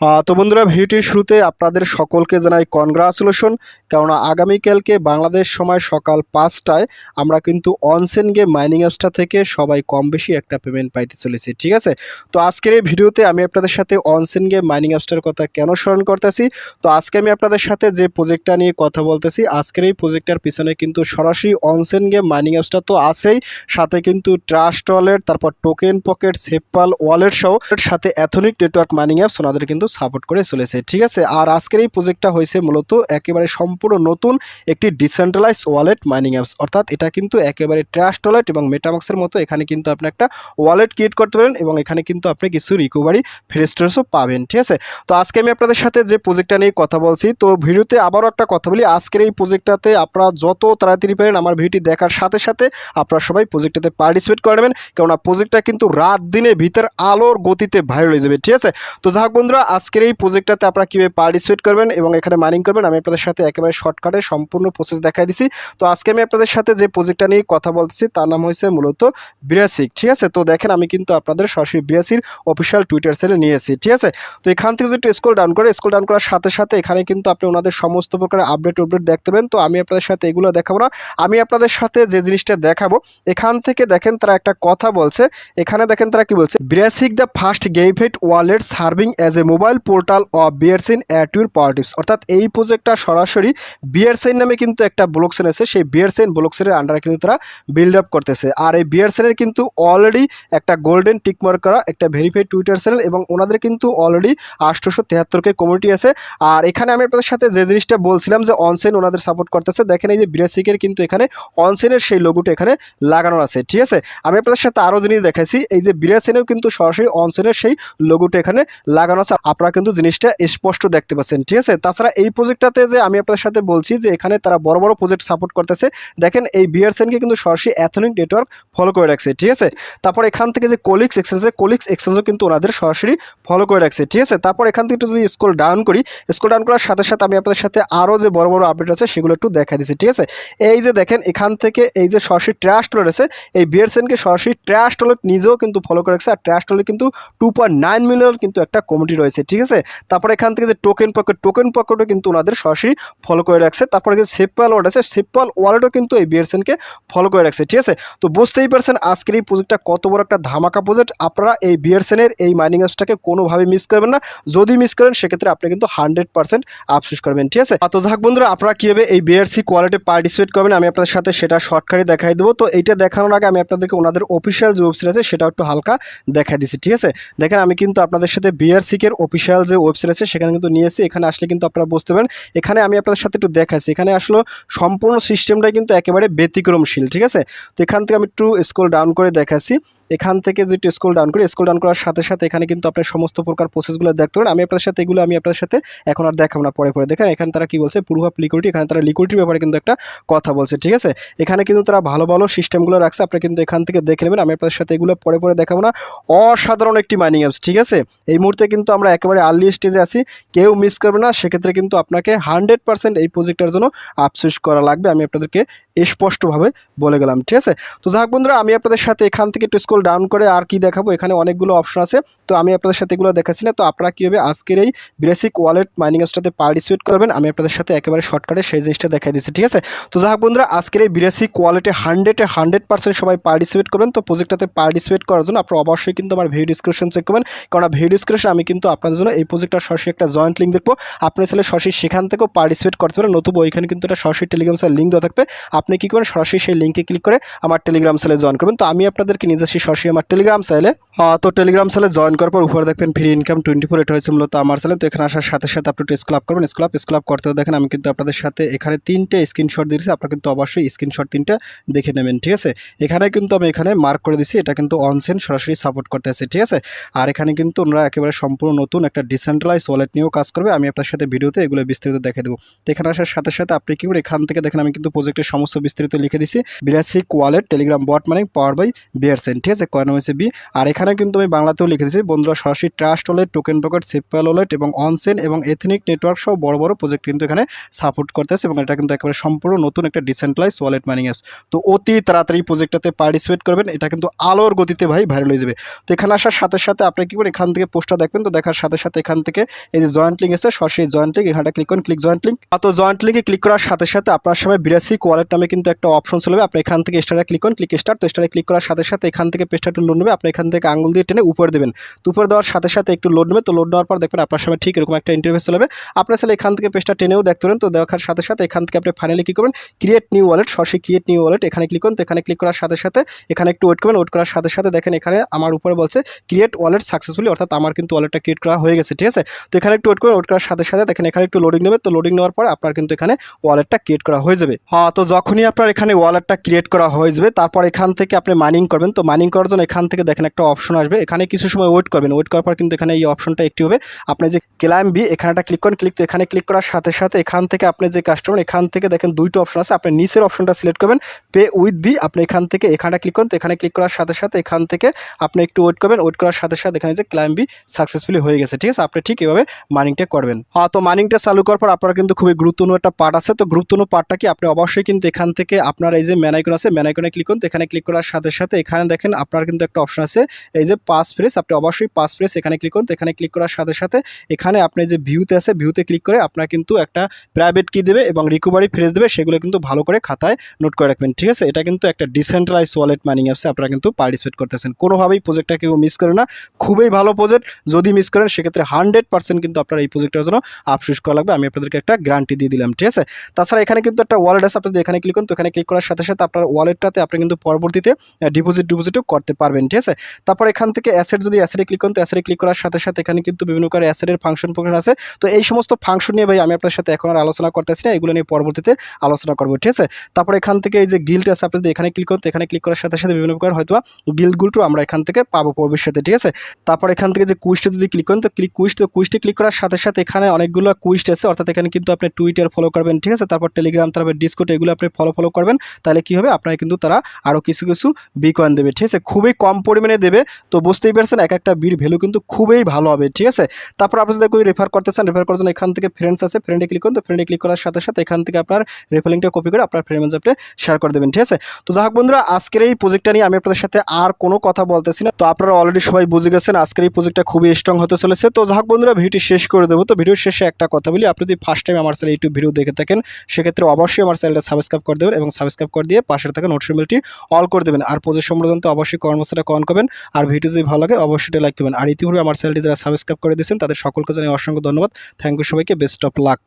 তো বন্ধুরা, ভিডিওটির শুরুতে আপনাদের সকলকে জানাই কনগ্রাচুলেশন কেননা আগামীকালকে বাংলাদেশ সময় সকাল পাঁচটায় আমরা কিন্তু অনসেন গেম মাইনিং অ্যাপসটা থেকে সবাই কম বেশি একটা পেমেন্ট পাইতে চলেছি, ঠিক আছে? তো আজকের এই ভিডিওতে আমি আপনাদের সাথে অনসেন গেম মাইনিং অ্যাপসটার কথা কেন স্মরণ করতেছি? তো আজকে আমি আপনাদের সাথে যে প্রজেক্টটা নিয়ে কথা বলতেছি, আজকের এই প্রজেক্টটার পিছনে কিন্তু সরাসরি অনসেন গেম মাইনিং অ্যাপসটা তো আছেই। সাথে কিন্তু ট্রাস্ট ওয়ালেট তারপর টোকেন পকেট সেপাল ওয়ালেট সহ, সাথে অ্যাথনিক নেটওয়ার্ক মাইনিং অ্যাপস ওনাদের কিন্তু সাপোর্ট করে চলেছে, ঠিক আছে? আর আজকের এই প্রজেক্টটা হয়েছে মূলত একেবারে সম্পূর্ণ নতুন একটি ডিসেন্ট্রালাইজ ওয়ালেট মাইনিং অ্যাপস অর্থাৎ এটা কিন্তু একেবারে ট্রাস্ট ওয়ালেট এবং মেটামাক্সের মতো, এখানে কিন্তু আপনি একটা ওয়ালেট ক্রিয়েট করতে পারেন এবং এখানে কিন্তু আপনি কিছু রিকভারি ফ্রেস্টার্সও পাবেন, ঠিক আছে? তো আজকে আমি আপনাদের সাথে যে প্রজেক্টটা নিয়ে কথা বলছি, তো ভিডিওতে আবারও একটা কথা বলি, আজকের এই প্রজেক্টটাতে আপনারা যত তাড়াতাড়ি পারেন আমার ভিডিওটি দেখার সাথে সাথে আপনারা সবাই প্রজেক্টটাতে পার্টিসিপেট করে নেবেন, কেননা প্রজেক্টটা কিন্তু রাত দিনে ভিতর আলোর গতিতে ভাইরাল হয়ে যাবে, ঠিক আছে? তো যাই বন্ধুরা আজকের এই প্রজেক্টটাতে আপনারা কীভাবে পার্টিসিপেট করবেন এবং এখানে মাইনিং করবেন, আমি আপনাদের সাথে একেবারে শর্টকাটে সম্পূর্ণ প্রসেস দেখাই দিছি। তো আজকে আমি আপনাদের সাথে যে প্রজেক্টটা নিয়ে কথা বলতেছি, তার নাম হয়েছে মূলত বিরাসিক ঠিক আছে? তো দেখেন, আমি কিন্তু আপনাদের সরাসরি বিরাসির অফিসিয়াল টুইটার সেলে নিয়েছি, ঠিক আছে? তো এখান থেকে যদি স্কুল ডাউন করে স্কুল ডাউন করার সাথে সাথে এখানে কিন্তু আপনি ওনাদের সমস্ত প্রকার আপডেট আপডেট দেখতে পাবেন তো আমি আপনাদের সাথে এগুলো দেখাবো না। আমি আপনাদের সাথে যে জিনিসটা দেখাবো, এখান থেকে দেখেন তারা একটা কথা বলছে। এখানে দেখেন তারা কি বলছে? বিরাসিক the first গেমফেট wallet serving as a mobile portal of বিয়ারসিন at your পার্টিভস অর্থাৎ এই প্রজেক্টটা সরাসরি বিয়ারসেন নামে কিন্তু একটা ব্লকসেন আছে, সেই বিয়ারসেন ব্লকসেনের আন্ডারে কিন্তু তারা বিল্ড আপ করতেছে। আর এই বিয়ারসেনের কিন্তু অলরেডি একটা গোল্ডেন টিকমার্ক করা একটা ভেরিফাইড টুইটার চ্যানেল এবং ওনাদের কিন্তু অলরেডি আটশোশো তেহাত্তরকে কমিউনিটি আছে। আর এখানে আমি আপনাদের সাথে যে জিনিসটা বলছিলাম যে অনসেন ওনাদের সাপোর্ট করতেছে, দেখেন এই যে বিরাসিকের কিন্তু এখানে অনসেনের সেই লোগোটা এখানে লাগানো আছে, ঠিক আছে? আমি আপনাদের সাথে আরও জিনিস দেখাইছি, এই যে বিরাসেনেও কিন্তু সরাসরি অনসেনের সেই লোগোটা এখানে লাগানো আছে। আপনারা কিন্তু জিনিসটা স্পষ্ট দেখতে পাচ্ছেন, ঠিক আছে? তাছাড়া এই প্রজেক্টটাতে যে আমি আপনাদের সাথে বলছি যে এখানে তারা বড় বড় প্রজেক্ট সাপোর্ট করতেছে, দেখেন এই বিয়ারসেনকে কিন্তু সরাসরি অ্যাথনিক নেটওয়ার্ক ফলো করে রাখছে, ঠিক আছে? তারপর এখান থেকে যে কোলিক্স এক্সচেঞ্জে কোলিক্স এক্সচেঞ্জও কিন্তু ওনাদের সরাসরি ফলো করে রাখছে, ঠিক আছে? তারপর এখান থেকে একটু যদি স্কুল ডাউন করি স্কুল ডাউন করার সাথে সাথে আমি আপনাদের সাথে আরও যে বড় বড় আপডেট আছে সেগুলো একটু দেখা দিচ্ছি, ঠিক আছে? এই যে দেখেন এখান থেকে এই যে সরাসরি ট্র্যাশ টোলেট রয়েছে এই বিয়ারসেনকে সরাসরি ট্র্যাশ টোলেট নিজেও কিন্তু ফলো করে রাখছে, আর ট্র্যাশ টোলেট কিন্তু টু পয়েন্ট নাইন মিলিয়ন কিন্তু একটা কমিটি রয়েছে ঠিক আছে? তারপর এখান থেকে যে টোকেন পকেট টোকেন পকেটও কিন্তু ওনাদের সরাসরি ফলো করে রাখছে। তারপরে যে সেপাল ওয়ালেট আছে সেপাল ওয়ালেটও কিন্তু এই বিয়ারসেনকে ফলো করে রাখছে, ঠিক আছে? তো বুঝতেই পারছেন আজকের এই প্রজেক্টটা কত বড় একটা ধামাকা প্রজেক্ট আপনারা এই বিয়ারসেনের এই মাইনিং অ্যাপসটাকে কোনোভাবে মিস করবেন না। যদি মিস করেন, সেক্ষেত্রে আপনি কিন্তু হান্ড্রেড পার্সেন্ট আফসোস করবেন, ঠিক আছে? তো যাক বন্ধুরা, আপনারা কীভাবে এই বিআরসি কোয়ালিটি পার্টিসিপেট করবেন, আমি আপনাদের সাথে সেটা শর্টকাটে দেখাই দেবো। তো এইটা দেখানোর আগে আমি আপনাদেরকে ওনাদের অফিসিয়াল যে ওয়েবসাইট আছে সেটা একটু হালকা দেখাই দিচ্ছি, ঠিক আছে? দেখেন, আমি কিন্তু আপনাদের সাথে বিআরসিকের অফিসিয়াল যে ওয়েবসাইট আছে, সেখানে কিন্তু নিয়েছি এখানে আসলে কিন্তু আপনারা বুঝতে পারেন। এখানে আমি আপনাদের সাথে একটু দেখাচ্ছি। এখানে আসলে সম্পূর্ণ সিস্টেমটাই কিন্তু একেবারে ব্যতিক্রমশীল, ঠিক আছে? তো এখান থেকে আমি একটু স্ক্রল ডাউন করে দেখাচ্ছি। এখান থেকে যদি একটু স্ক্রল ডাউন করি স্ক্রল ডাউন করার সাথে সাথে এখানে কিন্তু আপনার সমস্ত প্রকার প্রসেসগুলো দেখতে পারেন। আমি আপনাদের সাথে এগুলো আমি আপনার সাথে এখন আর দেখাবো না, পরে পরে। দেখেন, এখানে তারা কি বলছে? অফ লিকুইডিটি এখানে তারা লিকুইডিটির ব্যাপারে কিন্তু একটা কথা বলছে, ঠিক আছে? এখানে কিন্তু তারা ভালো ভালো সিস্টেমগুলো রাখছে। আপনি কিন্তু এখান থেকে দেখে নেবেন। আমি আপনাদের সাথে এগুলো পরে পরে দেখাবো না। অসাধারণ একটি মাইনিং অ্যাপস ঠিক আছে? এই মুহূর্তে কিন্তু আমরা একেবারে আর্লি স্টেজে আছি। কেউ মিস করবে না। সেক্ষেত্রে কিন্তু আপনাকে হান্ড্রেড পার্সেন্ট এই প্রজেক্টের জন্য আফসোস করা লাগবে। আমি আপনাদেরকে স্পষ্টভাবে বলে গেলাম, ঠিক আছে? তো যাক বন্ধুরা, আমি আপনাদের সাথে এখান থেকে একটু স্কুল ডাউন করে আর কি দেখাবো, এখানে অনেকগুলো অপশন আছে। তো আমি আপনাদের সাথে এগুলো দেখাচ্ছি না। তো আপনারা কীভাবে আজকের এই বেসিক ওয়ালেট মাইনিং অ্যাপসটাতে পার্টিসিপেট করবেন, আমি আপনাদের সাথে একেবারে শর্টকাটে সেই জিনিসটা দেখাই দিচ্ছি, ঠিক আছে? তো যাক বন্ধুরা, আজকের এই বেসিক ওয়ালেটে হান্ড্রেডে হান্ড্রেড পার্সেন্ট সবাই পার্টিসিপেট করবেন। তো প্রজেক্টটাতে পার্টিসিপেট করার জন্য আপনারা অবশ্যই কিন্তু আমার ভিডিও ডিসক্রিপশন চেক করবেন। কারণ ভিডিও ডিসক্রিপশন আমি কিন্তু আপনাদের জন্য এই প্রজেক্টটা সরাসরি একটা জয়েন্ট লিঙ্ক দেখব। আপনি চাইলে সরাসরি সেখান থেকেও পার্টিসিপেট করতে পারেন। নতুবা ওইখানে কিন্তু একটা সরাসরি টেলিগ্রাম লিঙ্ক দেওয়া থাকবে। আপনি কী করেন সরাসরি সেই লিঙ্কে ক্লিক করে আমার টেলিগ্রাম সেলে জয়েন করবেন। তো আমি আপনাদেরকে নিয়ে যাচ্ছি সরাসরি আমার টেলিগ্রাম সেলে তো টেলিগ্রাম সেলে জয়েন করার পর উপরে দেখবেন ফ্রি ইনকাম টোয়েন্টি ফোর এটা হয়েছে মূলত আমার সেলে তো এখানে আসার সাথে সাথে আপনি একটু স্কুল আপ করবেন। স্কুল আপ স্কুল আপ করতে দেখেন আমি কিন্তু আপনাদের সাথে এখানে তিনটে স্ক্রিনশট দিয়েছি। আপনারা কিন্তু অবশ্যই স্ক্রিনশট তিনটা দেখে নেবেন, ঠিক আছে? এখানে কিন্তু আমি এখানে মার্ক করে দিছি এটা কিন্তু অনসেন সরাসরি সাপোর্ট করতে আছে, ঠিক আছে? আর এখানে কিন্তু ওনারা একেবারে সম্পূর্ণ নতুন একটা ডিসেন্ট্রালাইজ ওয়ালেট নিয়েও কাজ করবে। আমি আপনার সাথে ভিডিওতে এগুলো বিস্তারিত দেখে দেবো। তো এখানে আসার সাথে সাথে আপনি কি করে এখান থেকে দেখেন আমি কিন্তু প্রজেক্টের সমস্ত সো বিস্তারিত লিখে দিছি। বিরাসিক ওয়ালেট টেলিগ্রাম বট মানে পাওয়ার বাই বিয়ারসেন ঠিক আছে? কয়েন হয়েছে বি আর এখানে কিন্তু আমি বাংলাতেও লিখে দিয়েছি বন্ধুরা সরাসরি Trust Wallet Token Pocket SafePal wallet এবং অনসেন এবং এথনিক নেটওয়ার্ক সহ বড় বড় প্রজেক্ট কিন্তু এখানে সাপোর্ট করতেছে এবং এটা কিন্তু একেবারে সম্পূর্ণ নতুন একটা ডিসেন্ট্রালাইজ ওয়ালেট মাইনিং অ্যাপস তো অতি তাড়াতাড়ি প্রজেক্টটাতে পার্টিসিপেট করবেন, এটা কিন্তু আলোর গতিতে ভাই ভাইরাল হয়ে যাবে। তো এখানে আসার সাথে সাথে আপনি কি করবেন এখান থেকে পোস্টটা দেখবেন, তো দেখার সাথে সাথে এখান থেকে এই যে জয়েন্ট লিঙ্ক আছে, সরাসরি জয়েন্ট লিঙ্ক এখানটা ক্লিক করুন ক্লিক জয়েন্ট লিঙ্ক তো জয়েন্ট লিঙ্কে ক্লিক করার সাথে সাথে আপনার সময় বিরাসি ওয়ালেট নামে কিন্তু একটা অপশন চলবে। আপনি এখান থেকে স্টারে ক্লিক করুন। ক্লিক স্টার তো স্টারে ক্লিক করার সাথে সাথে এখান থেকে পেজটা একটু লোড নেবে। আপনি এখান থেকে আঙুল দিয়ে টেনে উপরে দেবেন। তো উপরে দেওয়ার সাথে সাথে একটু লোড নেবে। তো লোড নেওয়ার পর দেখবেন আপনার সময় ঠিক এরকম একটা ইন্টারভেস চলবে আপনার সাথে এখান থেকে পেজটা টেনেও দেখতে পারেন। তো দেখার সাথে সাথে এখান থেকে আপনি ফাইনালি কী করবেন? ক্রিয়েট নিউ ওয়ালেট সরাসরি ক্রিয়েট নিউ ওয়ালেট এখানে ক্লিক করুন। তো এখানে ক্লিক করার সাথে সাথে এখানে একটু ওয়েট করবেন। ওয়েট করার সাথে সাথে দেখেন এখানে আমার উপরে বলছে ক্রিয়েট ওয়ালেট সাকসেসফুলি অর্থাৎ আমার কিন্তু ওয়ালেটটা ক্রিয়েট করা হয়ে গেছে, ঠিক আছে? তো এখানে একটু ওয়েট করবেন। ওয়েট করার সাথে সাথে দেখেন এখানে একটু লোডিং নেবে। তো লোডিং নেওয়ার পর আপনার কিন্তু এখানে ওয়ালেটটা ক্রিয়েট করা হয়ে যাবে। হ্যাঁ তো যখনই আপনার এখানে ওয়ালেটটা ক্রিয়েট করা হয়ে যাবে, তারপর এখান থেকে আপনি মাইনিং করবেন। তো মাইনিং করার জন্য এখান থেকে দেখেন একটা অপশন আসবে। এখানে কিছু সময় ওয়েট করবেন। ওয়েট করার পর কিন্তু এখানে এই অপশনটা একটি হবে। আপনি যে ক্লাইম বি এখানেটা ক্লিক করেন। ক্লিক তো এখানে ক্লিক করার সাথে সাথে এখান থেকে আপনি যে কাস্টমার এখান থেকে দেখেন দুইটা অপশন আছে। আপনি নিচের অপশনটা সিলেক্ট করবেন। পে উইথ বি আপনি এখান থেকে এখানটা ক্লিক করুন। তো এখানে ক্লিক করার সাথে সাথে এখান থেকে আপনি একটু ওয়েট করবেন। ওয়েট করার সাথে সাথে এখানে যে ক্লাইম বি সাকসেসফুলি হয়ে গেছে। ঠিক আছে? আপনি ঠিক এভাবে মাইনিংটা করবেন। হ্যাঁ তো মাইনিংটা চালু করার পর আপনার কিন্তু খুবই গুরুত্বপূর্ণ একটা পার্ট আছে। তো গুরুত্বপূর্ণ পার্টটা কি? আপনি অবশ্যই কিন্তু এখান থেকে আপনার এই যে ম্যানাইকন আছে ম্যানাইকনে ক্লিক করুন এখানে ক্লিক করার সাথে সাথে এখানে দেখেন আপনার কিন্তু একটা অপশন আছে, এই যে পাস ফ্রেস আপনি অবশ্যই পাস ফ্রেস এখানে ক্লিক করুন এখানে ক্লিক করার সাথে সাথে এখানে আপনি যে ভিউতে আছে ভিউতে ক্লিক করে আপনার কিন্তু একটা প্রাইভেট কি দেবে এবং রিকভারি ফ্রেস দেবে, সেগুলো কিন্তু ভালো করে খাতায় নোট করে রাখবেন, ঠিক আছে? এটা কিন্তু একটা ডিসেন্ট্রালাইজ ওয়ালেট মাইনিং অ্যাপসে আপনারা কিন্তু পার্টিসিপেট করতেছেন, কোনোভাবেই প্রজেক্টটা কেউ মিস করে না, খুবই ভালো প্রজেক্ট যদি মিস করেন সেক্ষেত্রে হান্ড্রেড পার্সেন্ট কিন্তু আপনার এই প্রজেক্টের জন্য আফসুস করা লাগবে, আমি আপনাদেরকে একটা গ্যারান্টি দিয়ে দিলাম, ঠিক আছে? তাছাড়া এখানে কিন্তু একটা ওয়ালেট আছে, আপনি যদি এখানে ক্লিক করুন, তো এখানে ক্লিক করার সাথে সাথে আপনার ওয়ালেটটাতে আপনি কিন্তু পরবর্তীতে ডিপোজিট ডিপোজিটও করতে পারবেন, ঠিক আছে? তারপর এখান থেকে অ্যাসেট যদি অ্যাসেটে ক্লিক করুন, তো অ্যাসেটে ক্লিক করার সাথে সাথে এখানে কিন্তু বিভিন্ন প্রকার অ্যাসেটের ফাংশন প্রকার আছে। তো এই সমস্ত ফাংশন নিয়ে ভাই আমি আপনার সাথে এখন আর আলোচনা করতেছি না, এগুলো নিয়ে পরবর্তীতে আলোচনা করব, ঠিক আছে? তারপর এখান থেকে এই যে গিল্ড আছে, আপনি যদি এখানে ক্লিক করুন, তো এখানে ক্লিক করার সাথে সাথে বিভিন্ন প্রকার হয়তো গিল্ডগুলো আমরা এখান থেকে পাবো ভবিষ্যতে, ঠিক আছে? তারপর এখান থেকে যে কুইস্টে যদি ক্লিক করেন, তো ক্লিক কুইস্ট তো কুইস্টে ক্লিক করার সাথে সাথে এখানে অনেকগুলো কুইস্ট আছে, অর্থাৎ এখানে কিন্তু আপনি টুইটার ফলো করবেন, ঠিক আছে? তারপর টেলিগ্রাম তারপর ডিসকোট এগুলো আপনি ফলো ফলো করবেন, তাহলে কি হবে? আপনার কিন্তু তারা আরও কিছু কিছু বি কয়েন দেবে, ঠিক আছে? খুবই কম পরিমাণে দেবে। তো বুঝতেই পারছেন, এক একটা বির ভ্যালু কিন্তু খুবই ভালো হবে, ঠিক আছে? তারপর আপনি যদি রেফার করতে চান রেফার করার জন্য এখান থেকে ফ্রেন্ডস আছে ফ্রেন্ডে ক্লিক করুন। তো ফ্রেন্ডে ক্লিক করার সাথে সাথে এখান থেকে আপনার রেফারিংটা কপি করে আপনার ফ্রেন্ড আপনি শেয়ার করে দেবেন, ঠিক আছে? তো যাই হোক বন্ধুরা, আজকের এই প্রজেক্টটা নিয়ে আমি আপনাদের সাথে আর কোনো কথা বলতেছি না। তো আপনারা অলরেডি সবাই বুঝে গেছেন, আজকের এই প্রজেক্টটা খুবই স্ট্রং হতে চলেছে। তো যাই হোক বন্ধুরা, ভিডিওটি শেষ করে দেবো। তো ভিডিওর শেষে একটা কথা বলি, আপনি যদি ফার্স্ট টাইম আমার চ্যানেল ইউটিউব ভিডিও দেখে থাকেন, সেক্ষেত্রে অবশ্যই আমার চ্যানেলটা সাবস্ক্রাইব করে দেবেন এবং সাবস্ক্রাইব করে দিয়ে পাশে থাকা নোটিফিকেশনটি অল করে দেবেন। আর প্রজেক্ট সম্পর্কে জানতে অবশ্যই কর্মসূচিটা কমেন্ট করবেন। আর ভিডিও যদি ভালো লাগে, অবশ্যই লাইক করবেন। আর ইতিপূর্বে আমার চ্যানেলটি যারা সাবস্ক্রাইব করে দিয়েছেন, তাদের সকলকে জানিয়ে অসংখ্য ধন্যবাদ। থ্যাংক ইউ সবাইকে বেস্ট অফ লাক